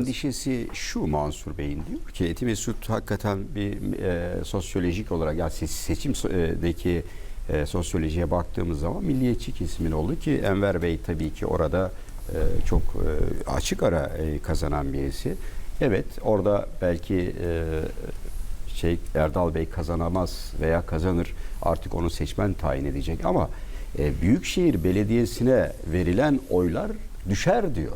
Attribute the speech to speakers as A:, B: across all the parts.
A: Endişesi şu Mansur Bey'in diyor ki Eti Mesut hakikaten bir e, sosyolojik olarak yani se- seçimdeki e, sosyolojiye baktığımız zaman milliyetçi kesimin oldu ki Enver Bey tabii ki orada e, çok e, açık ara e, kazanan birisi. Evet orada belki e, şey Erdal Bey kazanamaz veya kazanır artık onu seçmen tayin edecek ama e, Büyükşehir Belediyesi'ne verilen oylar düşer diyor.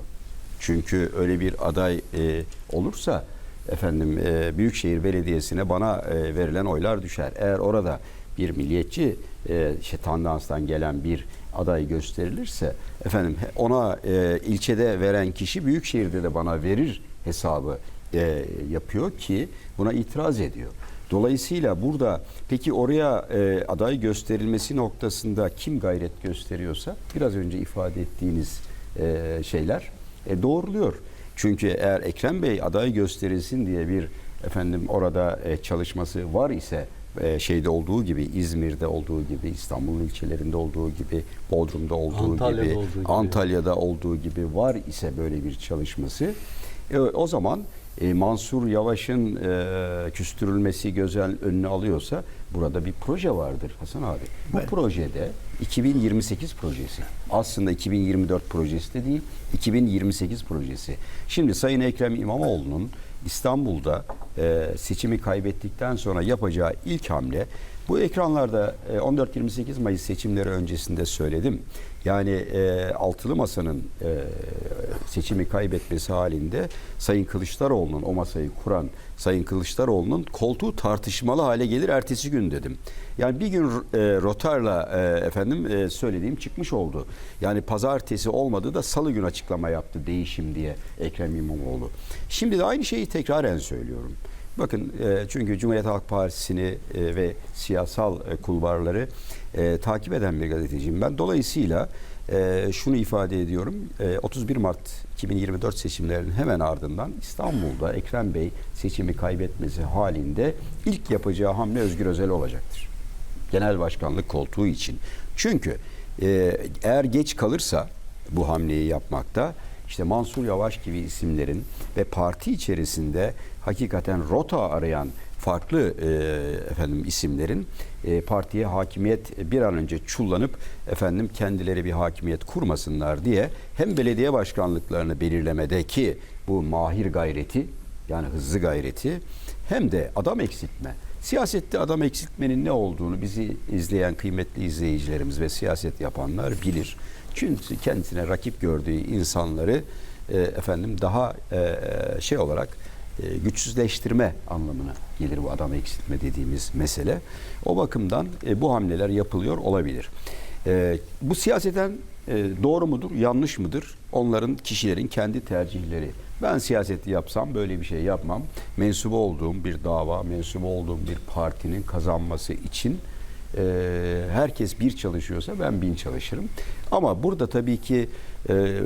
A: Çünkü öyle bir aday e, olursa efendim e, Büyükşehir Belediyesi'ne bana e, verilen oylar düşer. Eğer orada bir milliyetçi e, şey, tandanstan gelen bir aday gösterilirse efendim ona e, ilçede veren kişi Büyükşehir'de de bana verir hesabı e, yapıyor ki buna itiraz ediyor. Dolayısıyla burada peki oraya e, aday gösterilmesi noktasında kim gayret gösteriyorsa biraz önce ifade ettiğiniz e, şeyler e, doğruluyor. Çünkü eğer Ekrem Bey aday gösterilsin diye bir efendim orada e, çalışması var ise e, şeyde olduğu gibi İzmir'de olduğu gibi İstanbul'un ilçelerinde olduğu gibi Bodrum'da olduğu
B: Antalya'da
A: gibi,
B: olduğu gibi.
A: Antalya'da olduğu gibi var ise böyle bir çalışması e, o zaman e, Mansur Yavaş'ın e, küstürülmesi gözel önüne alıyorsa burada bir proje vardır Hasan abi. Bu projede 2028 projesi. Aslında 2024 projesi de değil, 2028 projesi. Şimdi Sayın Ekrem İmamoğlu'nun İstanbul'da e, seçimi kaybettikten sonra yapacağı ilk hamle bu ekranlarda e, 14-28 Mayıs seçimleri öncesinde söyledim. Yani e, altılı masanın e, seçimi kaybetmesi halinde Sayın Kılıçdaroğlu'nun o masayı kuran Sayın Kılıçdaroğlu'nun koltuğu tartışmalı hale gelir ertesi gün dedim. Yani bir gün e, rotarla e, efendim e, söylediğim çıkmış oldu. Yani pazartesi olmadı da salı gün açıklama yaptı değişim diye Ekrem İmamoğlu. Şimdi de aynı şeyi tekraren söylüyorum. Bakın e, çünkü Cumhuriyet Halk Partisi'ni e, ve siyasal e, kulvarları takip eden bir gazeteciyim ben. Dolayısıyla şunu ifade ediyorum. E, 31 Mart 2024 seçimlerinin hemen ardından İstanbul'da Ekrem Bey seçimi kaybetmesi halinde ilk yapacağı hamle Özgür Özel olacaktır. Genel başkanlık koltuğu için. Çünkü eğer geç kalırsa bu hamleyi yapmakta işte Mansur Yavaş gibi isimlerin ve parti içerisinde hakikaten rota arayan farklı e, efendim isimlerin e, partiye hakimiyet bir an önce çullanıp efendim kendileri bir hakimiyet kurmasınlar diye hem belediye başkanlıklarını belirlemedeki bu mahir gayreti yani hızlı gayreti hem de adam eksiltme. Siyasette adam eksiltmenin ne olduğunu bizi izleyen kıymetli izleyicilerimiz ve siyaset yapanlar bilir. Çünkü kendisine rakip gördüğü insanları e, efendim daha e, şey olarak e, güçsüzleştirme anlamına gelir bu adam eksiltme dediğimiz mesele. O bakımdan e, bu hamleler yapılıyor olabilir. E, bu siyaseten e, doğru mudur, yanlış mıdır? Onların kişilerin kendi tercihleri. Ben siyaseti yapsam böyle bir şey yapmam. Mensubu olduğum bir dava, mensubu olduğum bir partinin kazanması için e, herkes bir çalışıyorsa ben bin çalışırım. Ama burada tabii ki e,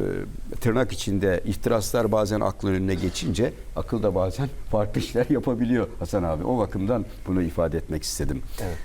A: tırnak içinde ihtiraslar bazen aklın önüne geçince akıl da bazen farklı işler yapabiliyor Hasan abi. O bakımdan bunu ifade etmek istedim.
B: Evet.